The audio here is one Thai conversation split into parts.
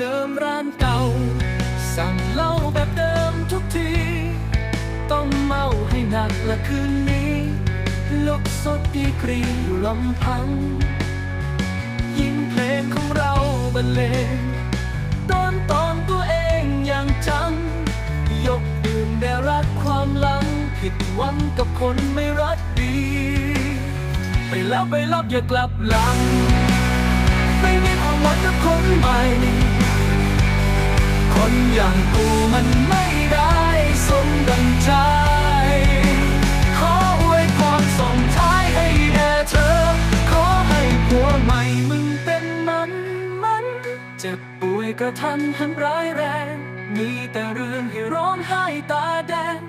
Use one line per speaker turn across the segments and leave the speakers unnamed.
เดิมร้านเก่า สั่งเหล้าแบบเดิมทุกที ต้องเมาให้หนักละคืนนี้ลุกสดดีกรีอยู่ลำพัง ยิ่งเพลงของเราบรรเลงตอนตอนตัวเองอย่างจัง ยกดื่มแต่รักความหลัง ผิดหวังกับคนไม่รักดี ไปแล้วไปรับอย่ากลับหลัง ไม่มีความหวังกับคนใหม่ คนอย่างกูมันไม่ได้สมดังใจ ขออวยพรส่งท้ายให้แด่เธอ ขอให้ผัวใหม่มึงเป็นมันมัน เจ็บป่วยกระทันหันร้ายแรง มีแต่เรื่องให้ร้องไห้ตาแดง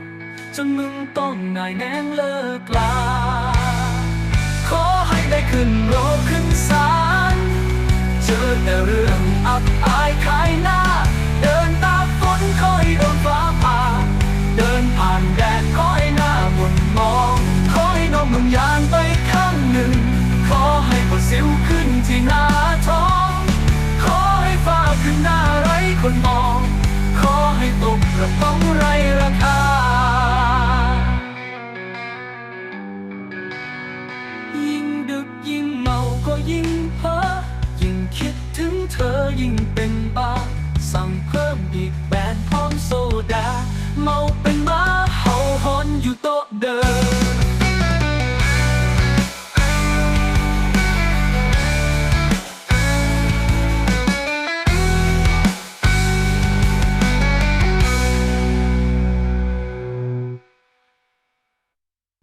จนมึงต้องนายแนงเลิกลา ขอให้ได้ขึ้นโรงขึ้นศาลเจอแต่เรื่องอับอาย ยิ่งเป็น